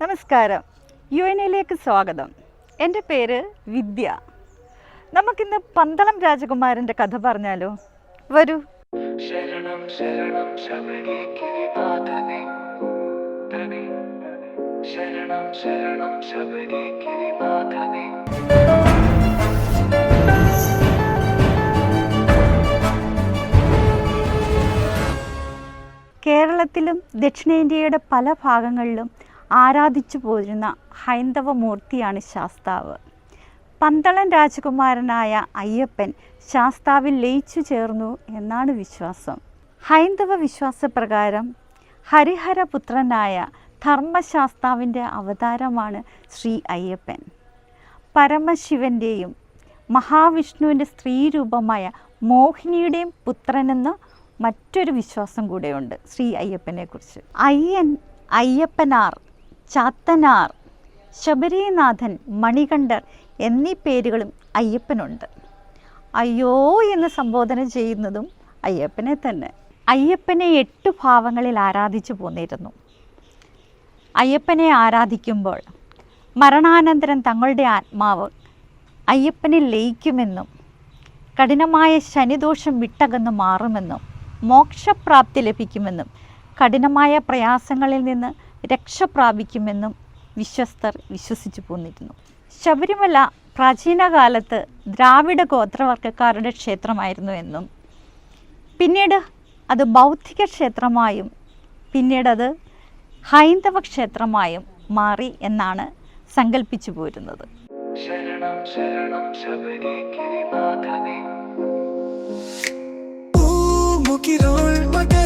നമസ്കാരം. U N എയിലേക്ക് സ്വാഗതം. എന്റെ പേര് വിദ്യ. നമുക്കിന്ന് പന്തളം രാജകുമാരന്റെ കഥ പറഞ്ഞാലോ? വരൂ. ശരണം ശരണം ശരണം ശരണം ശബരിഗിരിനാഥനെ കേരളത്തിലും ദക്ഷിണേന്ത്യയുടെ പല ഭാഗങ്ങളിലും ആരാധിച്ചു പോരുന്ന ഹൈന്ദവ മൂർത്തിയാണ് ശാസ്താവ്. പന്തളൻ രാജകുമാരനായ അയ്യപ്പൻ ശാസ്താവിൽ ലയിച്ചു ചേർന്നു എന്നാണ് വിശ്വാസം. ഹൈന്ദവ വിശ്വാസപ്രകാരം ഹരിഹരപുത്രനായ ധർമ്മശാസ്താവിന്റെ അവതാരമാണ് ശ്രീ അയ്യപ്പൻ. പരമശിവന്റെയും മഹാവിഷ്ണുവിന്റെ സ്ത്രീരൂപമായ മോഹിനിയുടെയും പുത്രനെന്ന് മറ്റൊരു വിശ്വാസം കൂടെയുണ്ട് ശ്രീ അയ്യപ്പനെക്കുറിച്ച്. അയ്യൻ അയ്യപ്പനാർ ചാത്തനാർ ശബരീനാഥൻ മണികണ്ഠർ എന്നീ പേരുകളും അയ്യപ്പനുണ്ട്. അയ്യോ എന്ന് സംബോധന ചെയ്യുന്നതും അയ്യപ്പനെ തന്നെ. അയ്യപ്പനെ എട്ട് ഭാവങ്ങളിൽ ആരാധിച്ചു പോന്നിരുന്നു. അയ്യപ്പനെ ആരാധിക്കുമ്പോൾ മരണാനന്തരം തങ്ങളുടെ ആത്മാവ് അയ്യപ്പനെ ലയിക്കുമെന്നും കഠിനമായ ശനിദോഷം വിട്ടകന്നു മാറുമെന്നും മോക്ഷപ്രാപ്തി ലഭിക്കുമെന്നും കഠിനമായ പ്രയാസങ്ങളിൽ നിന്ന് രക്ഷ പ്രാപിക്കുമെന്നും വിശ്വസ്തർ വിശ്വസിച്ചു പോന്നിരുന്നു. ശബരിമല പ്രാചീന കാലത്ത് ദ്രാവിഡ ഗോത്രവർഗക്കാരുടെ ക്ഷേത്രമായിരുന്നു എന്നും പിന്നീട് അത് ബൗദ്ധിക ക്ഷേത്രമായും പിന്നീട് അത് ഹൈന്ദവ ക്ഷേത്രമായും മാറി എന്നാണ് സങ്കല്പിച്ചു പോരുന്നത്. ശരണം ശരണം ശബരിഗിരിനാഥനെ. മകരജ്യോതി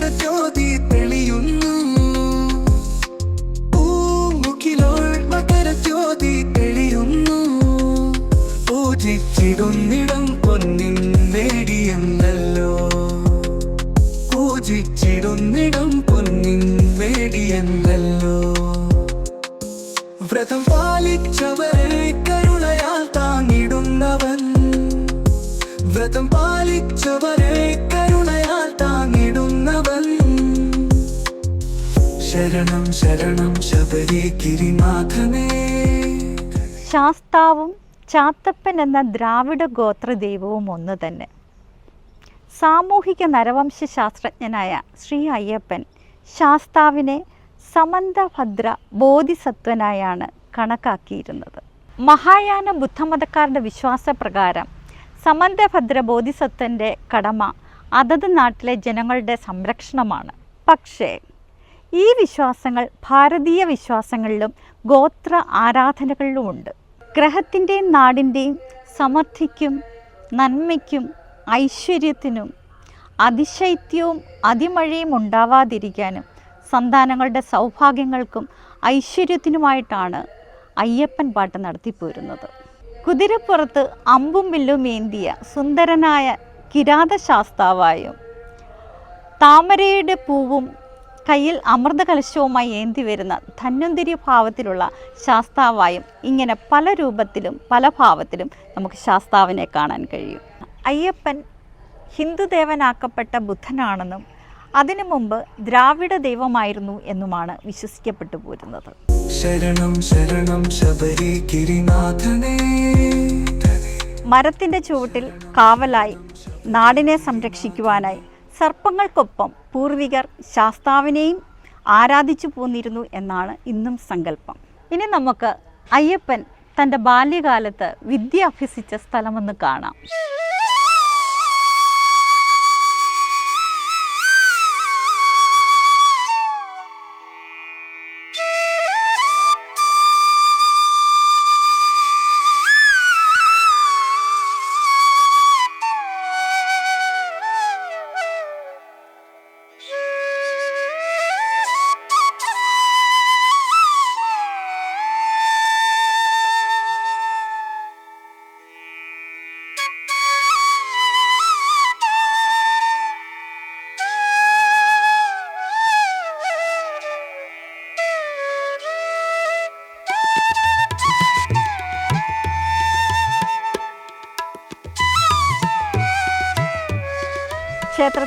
ശരണം ശരണം ശബരി ശാസ്താവും ചാത്തപ്പൻ എന്ന ദ്രാവിഡ ഗോത്ര ദൈവവും ഒന്ന് തന്നെ. സാമൂഹിക നരവംശ ശാസ്ത്രജ്ഞനായ ശ്രീ അയ്യപ്പൻ ശാസ്താവിനെ സമന്തഭദ്ര ബോധിസത്വനായാണ് കണക്കാക്കിയിരുന്നത്. മഹായാന ബുദ്ധമതക്കാരുടെ വിശ്വാസപ്രകാരം സമന്തഭദ്ര ബോധിസത്വന്റെ കടമ അതത് നാട്ടിലെ ജനങ്ങളുടെ സംരക്ഷണമാണ്. പക്ഷേ ഈ വിശ്വാസങ്ങൾ ഭാരതീയ വിശ്വാസങ്ങളിലും ഗോത്ര ആരാധനകളിലുമുണ്ട് ഗ്രഹത്തിന്റെയും നാടിന്റെയും സമൃദ്ധിക്കും നന്മയ്ക്കും ഐശ്വര്യത്തിനും അതിശൈത്യവും അതിമഴയും ഉണ്ടാവാതിരിക്കാനും സന്താനങ്ങളുടെ സൗഭാഗ്യങ്ങൾക്കും ഐശ്വര്യത്തിനുമായിട്ടാണ് അയ്യപ്പൻ പാട്ട് നടത്തിപ്പോരുന്നത്. കുതിരപ്പുറത്ത് അമ്പും വില്ലും ഏന്തിയ സുന്ദരനായ കിരാതശാസ്താവായും താമരയുടെ പൂവും കയ്യിൽ അമൃത കലശവുമായി ഏന്തി വരുന്ന ധന്വന്തിരി ഭാവത്തിലുള്ള ശാസ്താവായും ഇങ്ങനെ പല രൂപത്തിലും പല ഭാവത്തിലും നമുക്ക് ശാസ്താവിനെ കാണാൻ കഴിയും. അയ്യപ്പൻ ഹിന്ദുദേവനാക്കപ്പെട്ട ബുദ്ധനാണെന്നും അതിനു മുമ്പ് ദ്രാവിഡ ദൈവമായിരുന്നു എന്നുമാണ് വിശ്വസിക്കപ്പെട്ടു പോരുന്നത്. ശരണം ശരണം ശബരി ഗിരിനാഥനേ. മരത്തിന്റെ ചുവട്ടിൽ കാവലായി നാടിനെ സംരക്ഷിക്കുവാനായി സർപ്പങ്ങൾക്കൊപ്പം പൂർവികർ ശാസ്താവിനെയും ആരാധിച്ചു പോന്നിരുന്നു എന്നാണ് ഇന്നും സങ്കല്പം. ഇനി നമുക്ക് അയ്യപ്പൻ തന്റെ ബാല്യകാലത്ത് വിദ്യ അഭ്യസിച്ച സ്ഥലമെന്ന് കാണാം.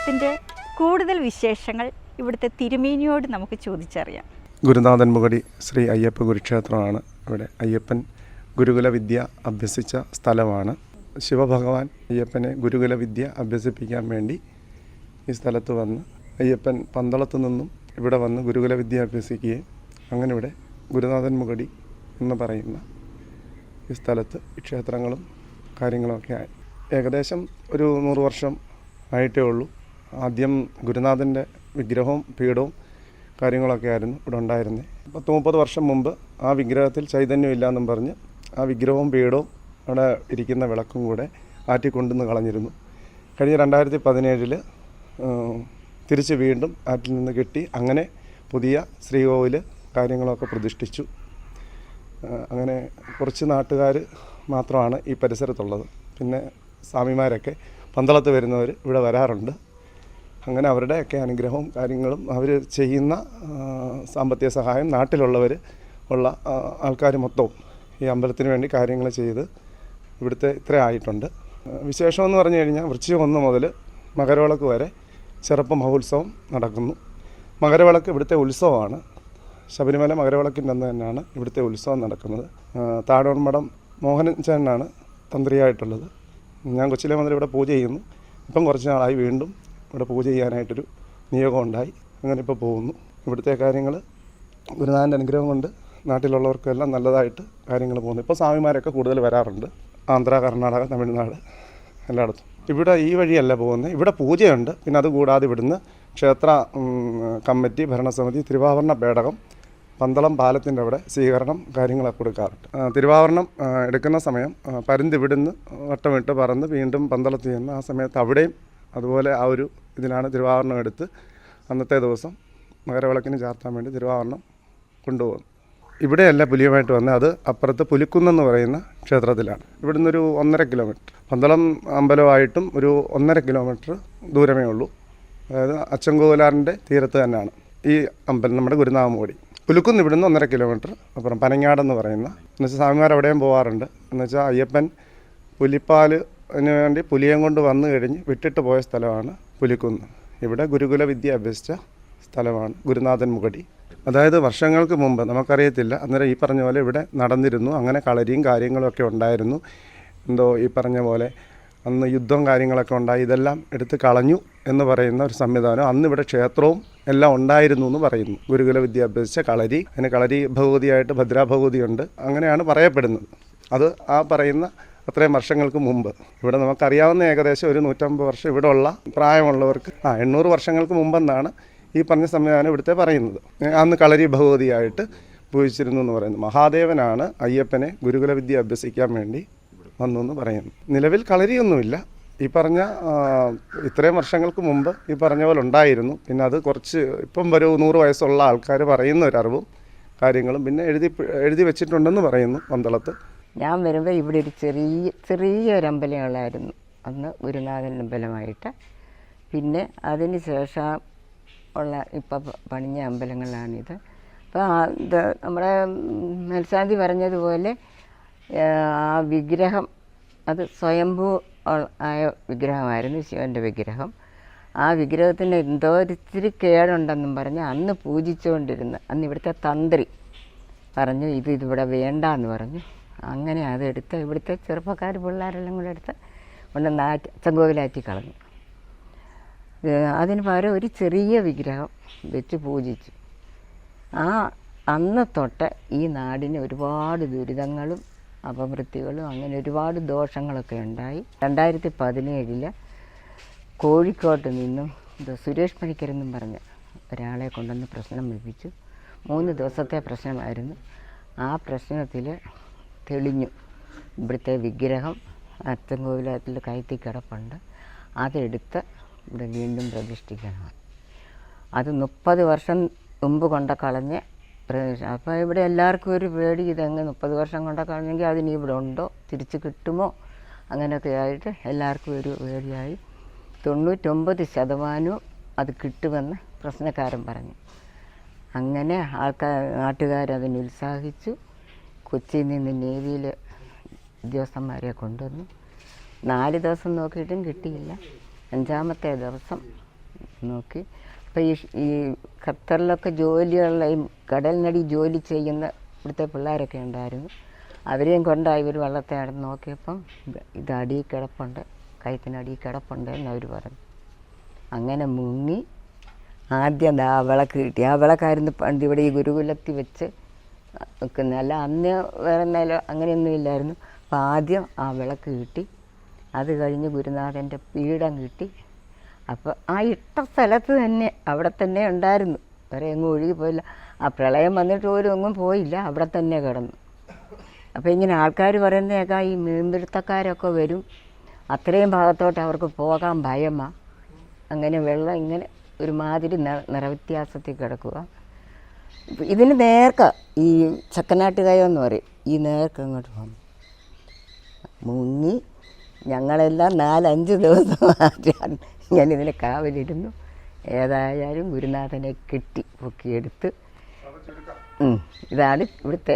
ക്ഷേത്രത്തിന്റെ കൂടുതൽ വിശേഷങ്ങൾ ഇവിടുത്തെ തിരുമേനിയോട് നമുക്ക് ചോദിച്ചറിയാം. ഗുരുനാഥൻ മുകടി ശ്രീ അയ്യപ്പ ഗുരുക്ഷേത്രമാണ് ഇവിടെ അയ്യപ്പൻ ഗുരുകുല വിദ്യ അഭ്യസിച്ച സ്ഥലമാണ്. ശിവഭഗവാൻ അയ്യപ്പനെ ഗുരുകുല വിദ്യ അഭ്യസിപ്പിക്കാൻ വേണ്ടി ഈ സ്ഥലത്ത് വന്ന് അയ്യപ്പൻ പന്തളത്ത് നിന്നും ഇവിടെ വന്ന് ഗുരുകുല വിദ്യ അഭ്യസിക്കുകയും അങ്ങനെ ഇവിടെ ഗുരുനാഥൻ മുകടി എന്ന് പറയുന്ന ഈ സ്ഥലത്ത് ക്ഷേത്രങ്ങളും കാര്യങ്ങളൊക്കെ ആയി. ഏകദേശം ഒരു നൂറ് വർഷം ആയിട്ടേ ഉള്ളൂ. ആദ്യം ഗുരുനാഥന്റെ വിഗ്രഹവും പീഠവും കാര്യങ്ങളൊക്കെ ആയിരുന്നു ഇവിടെ ഉണ്ടായിരുന്നത് പത്ത് മുപ്പത് വർഷം മുമ്പ് ആ വിഗ്രഹത്തിൽ ചൈതന്യം ഇല്ലയെന്നും പറഞ്ഞ് ആ വിഗ്രഹവും പീഠവും അവിടെ ഇരിക്കുന്ന വിളക്കും കൂടെ ആറ്റിക്കൊണ്ടുവന്ന് കളഞ്ഞിരുന്നു. കഴിഞ്ഞ രണ്ടായിരത്തി പതിനേഴിൽ തിരിച്ച് വീണ്ടും ആറ്റിൽ നിന്ന് കിട്ടി അങ്ങനെ പുതിയ ശ്രീകോവിൽ കാര്യങ്ങളൊക്കെ പ്രതിഷ്ഠിച്ചു. അങ്ങനെ കുറച്ച് നാട്ടുകാർ മാത്രമാണ് ഈ പരിസരത്തുള്ളത്. പിന്നെ സ്വാമിമാരൊക്കെ പന്തളത്ത് വരുന്നവർ ഇവിടെ വരാറുണ്ട്. അങ്ങനെ അവരുടെയൊക്കെ അനുഗ്രഹവും കാര്യങ്ങളും അവർ ചെയ്യുന്ന സാമ്പത്തിക സഹായം നാട്ടിലുള്ളവർ ഉള്ള ആൾക്കാർ മൊത്തവും ഈ അമ്പലത്തിന് വേണ്ടി കാര്യങ്ങൾ ചെയ്ത് ഇവിടുത്തെ ഇത്ര ആയിട്ടുണ്ട്. വിശേഷമെന്ന് പറഞ്ഞു കഴിഞ്ഞാൽ വൃശ്ചികം ഒന്ന് മുതൽ മകരവിളക്ക് വരെ ചെറുപ്പ മഹോത്സവം നടക്കുന്നു. മകരവിളക്ക് ഇവിടുത്തെ ഉത്സവമാണ്. ശബരിമല മകരവിളക്കിന്റെ അന്ന് തന്നെയാണ് ഇവിടുത്തെ ഉത്സവം നടക്കുന്നത്. താടോൺമടം മോഹനൻ ചേട്ടനാണ് തന്ത്രിയായിട്ടുള്ളത്. ഞാൻ കൊച്ചിലെ മുതൽ ഇവിടെ പൂജ ചെയ്യുന്നു. ഇപ്പം കുറച്ച് നാളായി വീണ്ടും ഇവിടെ പൂജ ചെയ്യാനായിട്ടൊരു നിയോഗം ഉണ്ടായി. അങ്ങനെ ഇപ്പോൾ പോകുന്നു. ഇവിടുത്തെ കാര്യങ്ങൾ ഗുരുനാഥന്റെ അനുഗ്രഹം കൊണ്ട് നാട്ടിലുള്ളവർക്കെല്ലാം നല്ലതായിട്ട് കാര്യങ്ങൾ പോകുന്നു. ഇപ്പോൾ സ്വാമിമാരൊക്കെ കൂടുതൽ വരാറുണ്ട്. ആന്ധ്ര കർണാടക തമിഴ്നാട് എല്ലായിടത്തും. ഇവിടെ ഈ വഴിയല്ല പോകുന്നത്. ഇവിടെ പൂജയുണ്ട്. പിന്നെ അതുകൂടാതെ ഇവിടുന്ന് ക്ഷേത്ര കമ്മിറ്റി ഭരണസമിതി തിരുവാഭരണ പേടകം പന്തളം പാലത്തിന്റെ അവിടെ സ്വീകരണം കാര്യങ്ങളൊക്കെ കൊടുക്കാറുണ്ട്. തിരുവാഭരണം എടുക്കുന്ന സമയം പരുന്തിവിടുന്ന് വട്ടമിട്ട് പറന്ന് വീണ്ടും പന്തളത്ത് ചെന്ന് ആ സമയത്ത് അവിടെയും അതുപോലെ ആ ഒരു ഇതിലാണ് തിരുവാഭരണം എടുത്ത് അന്നത്തെ ദിവസം മകരവിളക്കിന് ചാർത്താൻ വേണ്ടി തിരുവാഭരണം കൊണ്ടുപോകുന്നു ഇവിടെയല്ല പുലിയുമായിട്ട് വന്നത്. അത് അപ്പുറത്ത് പുലിക്കുന്നെന്ന് പറയുന്ന ക്ഷേത്രത്തിലാണ്. ഇവിടുന്ന് ഒരു ഒന്നര കിലോമീറ്റർ. പന്തളം അമ്പലമായിട്ടും ഒരു ഒന്നര കിലോമീറ്റർ ദൂരമേ ഉള്ളൂ. അതായത് അച്ചൻകോവിലാറിന്റെ തീരത്ത് തന്നെയാണ് ഈ അമ്പലം നമ്മുടെ ഗുരുനാമോടി പുലുക്കുന്ന് ഇവിടുന്ന് ഒന്നര കിലോമീറ്റർ അപ്പുറം പനങ്ങാടെന്ന് പറയുന്ന എന്നുവെച്ചാൽ സ്വാമിമാർ അവിടെയും പോകാറുണ്ട് എന്നുവെച്ചാൽ അയ്യപ്പൻ പുലിപ്പാലിന് വേണ്ടി പുലിയം കൊണ്ട് വന്നു കഴിഞ്ഞ് വിട്ടിട്ട് പോയ സ്ഥലമാണ് പുലിക്കുന്ന്. ഇവിടെ ഗുരുകുല വിദ്യ അഭ്യസിച്ച സ്ഥലമാണ് ഗുരുനാഥൻ മുകടി. അതായത് വർഷങ്ങൾക്ക് മുമ്പ് നമുക്കറിയത്തില്ല അന്നേരം ഈ പറഞ്ഞ പോലെ ഇവിടെ നടന്നിരുന്നു. അങ്ങനെ കളരിയും കാര്യങ്ങളൊക്കെ ഉണ്ടായിരുന്നു. എന്തോ ഈ പറഞ്ഞ പോലെ അന്ന് യുദ്ധം കാര്യങ്ങളൊക്കെ ഉണ്ടായി. ഇതെല്ലാം എടുത്ത് കളഞ്ഞു എന്ന് പറയുന്ന ഒരു സംവിധാനം അന്ന് ഇവിടെ ക്ഷേത്രവും എല്ലാം ഉണ്ടായിരുന്നു എന്ന് പറയുന്നു. ഗുരുകുല വിദ്യ അഭ്യസിച്ച കളരി. അതിന് കളരി ഭഗവതിയായിട്ട് ഭദ്രാഭഗവതിയുണ്ട്. അങ്ങനെയാണ് പറയപ്പെടുന്നത്. അത് ആ പറയുന്ന അത്രയും വർഷങ്ങൾക്ക് മുമ്പ്. ഇവിടെ നമുക്കറിയാവുന്ന ഏകദേശം ഒരു നൂറ്റമ്പത് വർഷം ഇവിടെ ഉള്ള പ്രായമുള്ളവർക്ക് ആ എണ്ണൂറ് വർഷങ്ങൾക്ക് മുമ്പെന്നാണ് ഈ പറഞ്ഞ സംവിധാനം ഇവിടുത്തെ പറയുന്നത്. അന്ന് കളരി ഭഗവതിയായിട്ട് പൂജിച്ചിരുന്നു എന്ന് പറയുന്നത് മഹാദേവനാണ് അയ്യപ്പനെ ഗുരുകുല വിദ്യ അഭ്യസിക്കാൻ വേണ്ടി വന്നു എന്ന് പറയുന്നു. നിലവിൽ കളരിയൊന്നുമില്ല. ഈ പറഞ്ഞ ഇത്രയും വർഷങ്ങൾക്ക് മുമ്പ് ഈ പറഞ്ഞ പോലെ ഉണ്ടായിരുന്നു. പിന്നെ അത് കുറച്ച് ഇപ്പം ഒരു നൂറ് വയസ്സുള്ള ആൾക്കാർ പറയുന്ന ഒരു അറിവും കാര്യങ്ങളും പിന്നെ എഴുതി എഴുതി വെച്ചിട്ടുണ്ടെന്ന് പറയുന്നു പന്തളത്ത് ഞാൻ വരുമ്പോൾ ഇവിടെ ഒരു ചെറിയ ചെറിയൊരു അമ്പലമുള്ളായിരുന്നു അന്ന് ഗുരുനാഥൻ അമ്പലമായിട്ട്. പിന്നെ അതിന് ശേഷം ഉള്ള ഇപ്പം പണിഞ്ഞ അമ്പലങ്ങളാണിത്. അപ്പോൾ ഇത് നമ്മുടെ മേൽശാന്തി പറഞ്ഞതുപോലെ ആ വിഗ്രഹം അത് സ്വയംഭൂ ആയ വിഗ്രഹമായിരുന്നു ശിവന്റെ വിഗ്രഹം. ആ വിഗ്രഹത്തിന് എന്തോ ഒരിത്തിരി കേടുണ്ടെന്നും പറഞ്ഞ് അന്ന് പൂജിച്ചുകൊണ്ടിരുന്ന അന്ന് ഇവിടുത്തെ തന്ത്രി പറഞ്ഞു ഇത് ഇതിവിടെ വേണ്ട എന്ന് പറഞ്ഞു. അങ്ങനെ അതെടുത്ത് ഇവിടുത്തെ ചെറുപ്പക്കാർ പിള്ളേരെല്ലാം കൂടെ എടുത്ത് കൊണ്ട് നാറ്റി ചെങ്കോവിലാറ്റി കളഞ്ഞു. അതിന് പകരം ഒരു ചെറിയ വിഗ്രഹം വെച്ച് പൂജിച്ചു. ആ അന്ന് തൊട്ട് ഈ നാടിന് ഒരുപാട് ദുരിതങ്ങളും അപമൃത്യുകളും അങ്ങനെ ഒരുപാട് ദോഷങ്ങളൊക്കെ ഉണ്ടായി. രണ്ടായിരത്തി പതിനേഴിൽ കോഴിക്കോട്ട് നിന്നും സുരേഷ് പണിക്കരെന്നും പറഞ്ഞ് ഒരാളെ കൊണ്ടുവന്ന് പ്രശ്നം വെപ്പിച്ചു മൂന്ന് ദിവസത്തെ പ്രശ്നമായിരുന്നു. ആ പ്രശ്നത്തിൽ തെളിഞ്ഞു. ഇവിടുത്തെ വിഗ്രഹം അച്ചൻകോവിലത്തിൽ കയറ്റി കിടപ്പുണ്ട്. അതെടുത്ത് ഇവിടെ വീണ്ടും പ്രതിഷ്ഠിക്കണം. അത് മുപ്പത് വർഷം മുമ്പ് കൊണ്ട കളഞ്ഞ് അപ്പോൾ ഇവിടെ എല്ലാവർക്കും ഒരു പേടി ഇതങ്ങ് മുപ്പത് വർഷം കൊണ്ട കളഞ്ഞെങ്കിൽ അതിന് ഇവിടെ ഉണ്ടോ? തിരിച്ച് കിട്ടുമോ? അങ്ങനെയൊക്കെ ആയിട്ട് എല്ലാവർക്കും ഒരു പേടിയായി. തൊണ്ണൂറ്റൊമ്പത് ശതമാനവും അത് കിട്ടുമെന്ന് പ്രശ്നക്കാരൻ പറഞ്ഞു. അങ്ങനെ ആൾക്കാർ നാട്ടുകാരതിന് ഉത്സാഹിച്ചു. കൊച്ചിയിൽ നിന്ന് നേവിയിൽ ഉദ്യോഗസ്ഥന്മാരെ കൊണ്ടുവന്നു. നാല് ദിവസം നോക്കിയിട്ടും കിട്ടിയില്ല. അഞ്ചാമത്തെ ദിവസം നോക്കി. അപ്പോൾ ഈ ഈ ഖത്തറിലൊക്കെ ജോലിയുള്ള ഈ കടലിനടി ജോലി ചെയ്യുന്ന ഇവിടുത്തെ പിള്ളേരൊക്കെ ഉണ്ടായിരുന്നു. അവരെയും കൊണ്ടായി ഇവർ വള്ളത്തെ നടന്ന് നോക്കിയപ്പം ഇത് അടിയിൽ കിടപ്പുണ്ട് കയത്തിനടിയിൽ കിടപ്പുണ്ട് എന്ന് അവർ പറഞ്ഞു. അങ്ങനെ മുങ്ങി ആദ്യം ആ വിളക്ക് കിട്ടി. ആ വിളക്കായിരുന്നു പണ്ട് ഇവിടെ ഈ ഗുരുകുലത്തിൽ വെച്ച് വെക്കുന്നത് അല്ല അന്ന് വേറെ നില അങ്ങനെയൊന്നും ഇല്ലായിരുന്നു. അപ്പം ആദ്യം ആ വിളക്ക് കിട്ടി. അത് കഴിഞ്ഞ് ഗുരുനാഥന്റെ പീഠം കിട്ടി. അപ്പോൾ ആ ഇട്ട സ്ഥലത്ത് തന്നെ അവിടെ തന്നെ ഉണ്ടായിരുന്നു. വേറെ എങ്ങും ഒഴുകി പോയില്ല. ആ പ്രളയം വന്നിട്ട് പോലും എങ്ങും പോയില്ല. അവിടെ തന്നെ കിടന്നു. അപ്പോൾ ഇങ്ങനെ ആൾക്കാർ പറയുന്നതൊക്കെ ഈ മീൻപിടുത്തക്കാരൊക്കെ വരും. അത്രയും ഭാഗത്തോട്ട് അവർക്ക് പോകാൻ ഭയമാണ് അങ്ങനെ വെള്ളം ഇങ്ങനെ ഒരുമാതിരി നിറ- നിറവ്യത്യാസത്തിൽ കിടക്കുക. ഇതിന് നേർക്ക ഈ ചക്കനാട്ടുകായ എന്ന് പറയും. ഈ നേർക്ക് അങ്ങോട്ട് വന്നു. മുങ്ങി ഞങ്ങളെല്ലാം നാലഞ്ച് ദിവസം ഞാൻ ഇതിനെ കാവലിരുന്നു. ഏതായാലും ഗുരുനാഥനെ കെട്ടി പൊക്കിയെടുത്ത്. ഇതാണ് ഇവിടുത്തെ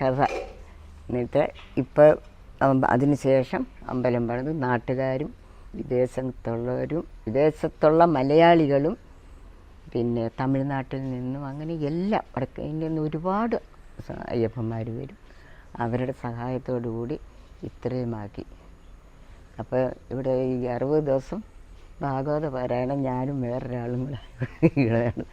കഥ. എന്നിട്ട് ഇപ്പോൾ അതിന് ശേഷം അമ്പലം പണിത്. നാട്ടുകാരും വിദേശത്തുള്ളവരും വിദേശത്തുള്ള മലയാളികളും പിന്നെ തമിഴ്നാട്ടിൽ നിന്നും അങ്ങനെ എല്ലാം വടക്കേ ഇന്ത്യയിൽ നിന്ന് ഒരുപാട് അയ്യപ്പന്മാർ വരും. അവരുടെ സഹായത്തോടു കൂടി ഇത്രയുമാക്കി അപ്പോൾ ഇവിടെ ഈ അറുപത് ദിവസം ഭാഗവത പാരായണം ഞാനും വേറൊരാളും കൂടെ ഇതാണ്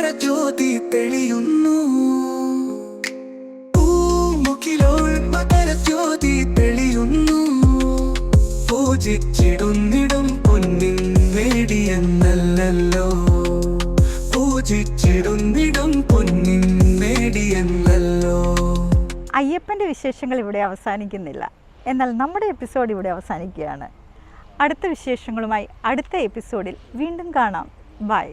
മകരജ്യോതി തെളിയുന്നു. പൂമുഖിലോൾ മകരജ്യോതി തെളിയുന്നു. പൂജിച്ചിടുന്നിടും പൊന്നിൻ വേടിയെന്നല്ലോ പൂജിച്ചിടുന്നിടും പൊന്നിൻ വേടിയെന്നല്ലോ. അയ്യപ്പന്റെ വിശേഷങ്ങൾ ഇവിടെ അവസാനിക്കുന്നില്ല. എന്നാൽ നമ്മുടെ എപ്പിസോഡ് ഇവിടെ അവസാനിക്കുകയാണ്. അടുത്ത വിശേഷങ്ങളുമായി അടുത്ത എപ്പിസോഡിൽ വീണ്ടും കാണാം. ബൈ.